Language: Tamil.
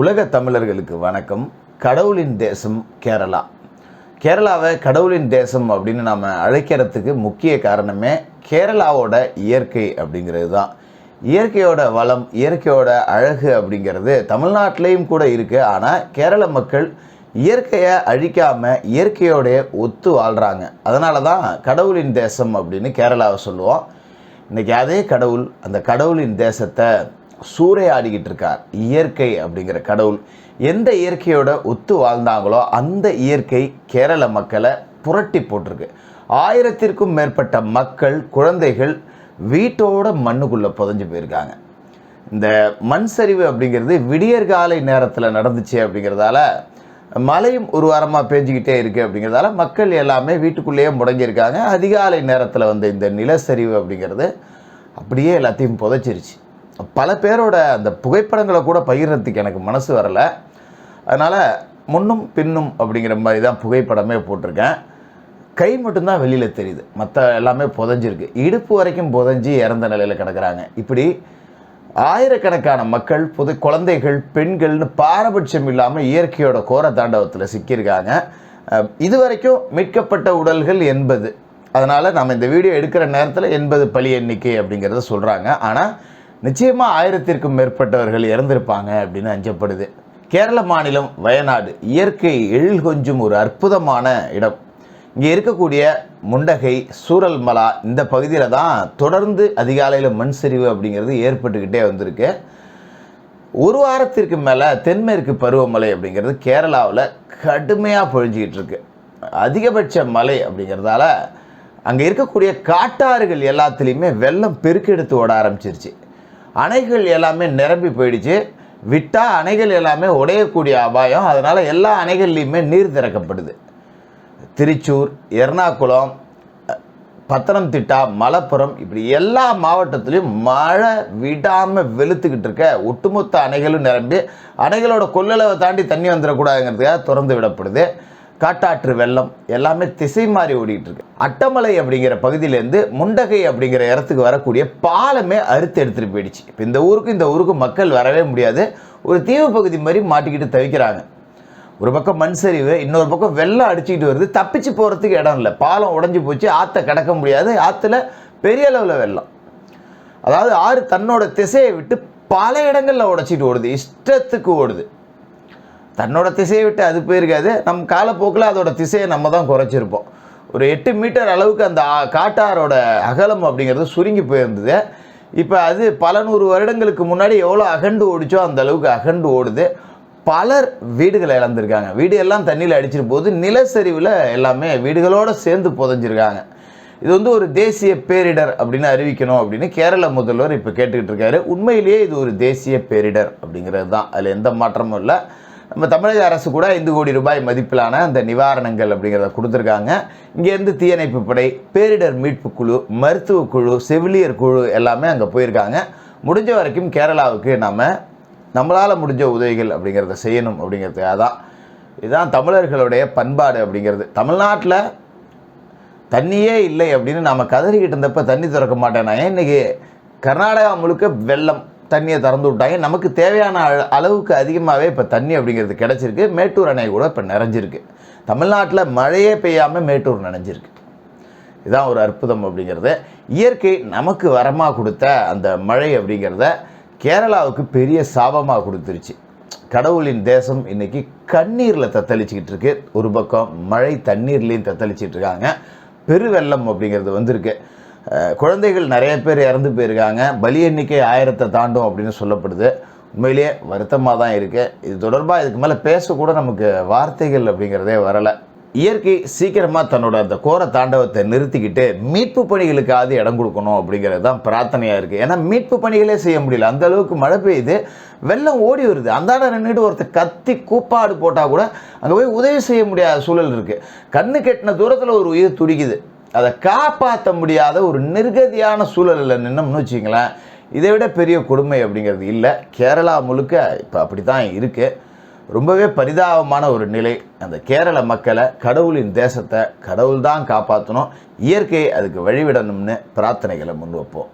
உலக தமிழர்களுக்கு வணக்கம். கடவுளின் தேசம் கேரளா. கேரளாவை கடவுளின் தேசம் அப்படின்னு நாம் அழைக்கிறதுக்கு முக்கிய காரணமே கேரளாவோட இயற்கை அப்படிங்கிறது தான். இயற்கையோட வளம் இயற்கையோட அழகு அப்படிங்கிறது தமிழ்நாட்டிலையும் கூட இருக்குது ஆனால் கேரள மக்கள் இயற்கையை அழிக்காமல் இயற்கையோடைய ஒத்து வாழ்கிறாங்க அதனால தான் கடவுளின் தேசம் அப்படின்னு கேரளாவை சொல்லுவோம். இன்றைக்கி அதே கடவுள் அந்த கடவுளின் தேசத்தை சூறையாடிக்கிட்டு இருக்கார் இயற்கை அப்படிங்கிற கடவுள். எந்த இயற்கையோட ஒத்து வாழ்ந்தாங்களோ அந்த இயற்கை கேரள மக்களை புரட்டி போட்டிருக்கு. ஆயிரத்திற்கும் மேற்பட்ட மக்கள் குழந்தைகள் வீட்டோட மண்ணுக்குள்ளே புதஞ்சு போயிருக்காங்க. இந்த மண் சரிவு அப்படிங்கிறது விடியற்காலை நேரத்தில் நடந்துச்சு அப்படிங்கிறதால மழையும் ஒரு வாரமாக பேஞ்சிக்கிட்டே இருக்குது அப்படிங்கிறதால மக்கள் எல்லாமே வீட்டுக்குள்ளேயே முடங்கியிருக்காங்க. அதிகாலை நேரத்தில் வந்த இந்த நிலச்சரிவு அப்படிங்கிறது அப்படியே எல்லாத்தையும் புதைச்சிருச்சு. பல பேரோட அந்த புகைப்படங்களை கூட பகிர்றதுக்கு எனக்கு மனசு வரலை. அதனால் முன்னும் பின்னும் அப்படிங்கிற மாதிரி தான் புகைப்படமே போட்டிருக்கேன். கை மட்டும்தான் வெளியில் தெரியுது. மற்ற எல்லாமே புதஞ்சிருக்கு. இடுப்பு வரைக்கும் புதஞ்சி இறந்த நிலையில் கிடக்குறாங்க. இப்படி ஆயிரக்கணக்கான மக்கள் புது குழந்தைகள் பெண்கள்னு பாரபட்சம் இல்லாமல் இயற்கையோட கோர தாண்டவத்தில் சிக்கியிருக்காங்க. இது இதுவரைக்கும் மீட்கப்பட்ட உடல்கள் எண்பது. அதனால் நம்ம இந்த வீடியோ எடுக்கிற நேரத்தில் எண்பது பலி எண்ணிக்கை அப்படிங்கிறத சொல்கிறாங்க ஆனால் நிச்சயமாக ஆயிரத்திற்கும் மேற்பட்டவர்கள் இறந்திருப்பாங்க அப்படின்னு அஞ்சப்படுது. கேரள மாநிலம் வயநாடு இயற்கை எழில் கொஞ்சும் ஒரு அற்புதமான இடம். இங்கே இருக்கக்கூடிய முண்டகை சூரல்மலா இந்த பகுதியில் தான் தொடர்ந்து அதிகாலையில் மண் சரிவு அப்படிங்கிறது ஏற்பட்டுக்கிட்டே வந்திருக்கு. ஒரு வாரத்திற்கு மேலே தென்மேற்கு பருவமழை அப்படிங்கிறது கேரளாவில் கடுமையாக பொழிஞ்சிக்கிட்டு இருக்கு. அதிகபட்ச மழை அப்படிங்கிறதால அங்கே இருக்கக்கூடிய காட்டாறுகள் எல்லாத்துலேயுமே வெள்ளம் பெருக்கெடுத்து ஓட ஆரம்பிச்சிருச்சு. அணைகள் எல்லாமே நிரம்பி போயிடுச்சு. விட்டால் அணைகள் எல்லாமே உடையக்கூடிய அபாயம். அதனால் எல்லா அணைகள்லையுமே நீர் திறக்கப்படுது. திருச்சூர் எர்ணாகுளம் பத்தனம்திட்டா மலப்புரம் இப்படி எல்லா மாவட்டத்திலையும் மழை விடாமல் வெளுத்துக்கிட்டு இருக்க ஒட்டுமொத்த அணைகளும் நிரம்பி அணைகளோட கொள்ளளவை தாண்டி தண்ணி வந்துடக்கூடாதுங்கிறதுக்காக திறந்து விடப்படுது. காட்டாற்று வெள்ளம் எல்லாமே திசை மாறி ஓடிட்டு இருக்கு. அட்டமலை அப்படிங்கிற பகுதியிலேருந்து முண்டகை அப்படிங்கிற இடத்துக்கு வரக்கூடிய பாலமே அறுத்து எடுத்துகிட்டு போயிடுச்சு. இப்போ இந்த ஊருக்கு இந்த ஊருக்கு மக்கள் வரவே முடியாது. ஒரு தீவு பகுதி மாதிரி மாட்டிக்கிட்டு தவிக்கிறாங்க. ஒரு பக்கம் மண் சரிவு இன்னொரு பக்கம் வெள்ளம் அடிச்சுக்கிட்டு வருது. தப்பிச்சு போகிறதுக்கு இடம் இல்லை. பாலம் உடஞ்சி போச்சு ஆற்றை கடக்க முடியாது. ஆற்றுல பெரிய அளவில் வெள்ளம். அதாவது ஆறு தன்னோட திசையை விட்டு பல இடங்களில் உடைச்சிட்டு ஓடுது. இஷ்டத்துக்கு ஓடுது. தன்னோட திசையை விட்டு அது போயிருக்காது. நம் காலப்போக்கில் அதோட திசையை நம்ம தான் குறைச்சிருப்போம். ஒரு எட்டு மீட்டர் அளவுக்கு அந்த காட்டாரோட அகலம் அப்படிங்கிறது சுருங்கி போயிருந்தது. இப்போ அது பல நூறு வருடங்களுக்கு முன்னாடி எவ்வளோ அகண்டு ஓடிச்சோ அந்த அளவுக்கு அகண்டு ஓடுது. பலர் வீடுகளை இழந்திருக்காங்க. வீடு எல்லாம் தண்ணியில் அடிச்சிட்டு போது நிலச்சரிவில் எல்லாமே வீடுகளோடு சேர்ந்து புதைஞ்சிருக்காங்க. இது வந்து ஒரு தேசிய பேரிடர் அப்படின்னு அறிவிக்கணும் அப்படின்னு கேரள முதல்வர் இப்போ கேட்டுக்கிட்டு இருக்காரு. உண்மையிலேயே இது ஒரு தேசிய பேரிடர் அப்படிங்கிறது தான். அதில் எந்த மாற்றமும் இல்லை. நம்ம தமிழக அரசு கூட ஐந்து கோடி ரூபாய் மதிப்பிலான அந்த நிவாரணங்கள் அப்படிங்கிறத கொடுத்துருக்காங்க. இங்கேருந்து தீயணைப்பு படை பேரிடர் மீட்பு குழு மருத்துவ குழு செவிலியர் குழு எல்லாமே அங்கே போயிருக்காங்க. முடிஞ்ச வரைக்கும் கேரளாவுக்கு நம்ம நம்மளால் முடிஞ்ச உதவிகள் அப்படிங்கிறத செய்யணும் அப்படிங்கிறது அதான் இதுதான் தமிழர்களுடைய பண்பாடு அப்படிங்கிறது. தமிழ்நாட்டில் தண்ணியே இல்லை அப்படின்னு நாம் கதறிக்கிட்டு இருந்தப்போ தண்ணி திறக்க மாட்டேன் ஏன் இன்றைக்கி கர்நாடகா முழுக்க வெள்ளம் தண்ணியை திறந்து விட்டாங்க. நமக்கு தேவையான அள- அளவுக்கு அதிகமாகவே இப்போ தண்ணி அப்படிங்கிறது கிடச்சிருக்கு. மேட்டூர் அணை கூட இப்போ நிறைஞ்சிருக்கு. தமிழ்நாட்டில் மழையே பெய்யாமல் மேட்டூர் நினைஞ்சிருக்கு. இதுதான் ஒரு அற்புதம் அப்படிங்கிறது. இயற்கை நமக்கு வரமாக கொடுத்த அந்த மழை அப்படிங்கிறத கேரளாவுக்கு பெரிய சாபமாக கொடுத்துருச்சு. கடவுளின் தேசம் இன்னைக்கு கண்ணீரில் தத்தளிச்சிக்கிட்டு இருக்கு. ஒரு பக்கம் மழை தண்ணீர்லேயும் தத்தளிச்சிட்டு இருக்காங்க. பெருவெள்ளம் அப்படிங்கிறது வந்திருக்கு. குழந்தைகள் நிறைய பேர் இறந்து போயிருக்காங்க. பலி எண்ணிக்கை ஆயிரத்தை தாண்டும் அப்படின்னு சொல்லப்படுது. உண்மையிலேயே வருத்தமாக தான் இருக்குது இது தொடர்பாக இதுக்கு மேலே பேசக்கூட நமக்கு வார்த்தைகள் அப்படிங்கிறதே வரலை. இயற்கை சீக்கிரமாக தன்னோட அந்த கோர தாண்டவத்தை நிறுத்திக்கிட்டு மீட்பு பணிகளுக்காவது இடம் கொடுக்கணும் அப்படிங்கிறது தான் பிரார்த்தனையாக இருக்குது ஏன்னா மீட்பு பணிகளே செய்ய முடியல. அந்த அளவுக்கு மழை பெய்யுது வெள்ளம் ஓடி வருது. அந்தாண்ட நின்றுட்டு ஒருத்தர் கத்தி கூப்பாடு போட்டால் கூட அங்கே போய் உதவி செய்ய முடியாத சூழல் இருக்குது கண்ணு கெட்டின தூரத்தில் ஒரு உயிர் துடிக்குது. அதை காப்பாற்ற முடியாத ஒரு நிர்கதியான சூழலில் நின்னோம்னு வச்சிங்களேன் இதை விட பெரிய கொடுமை அப்படிங்கிறது இல்லை. கேரளா முழுக்க இப்போ அப்படி தான் இருக்குது ரொம்பவே பரிதாபமான ஒரு நிலை. அந்த கேரள மக்களை கடவுளின் தேசத்தை கடவுள் தான் காப்பாற்றணும் இயற்கையை அதுக்கு வழிவிடணும்னு பிரார்த்தனைகளை முன் வைப்போம்.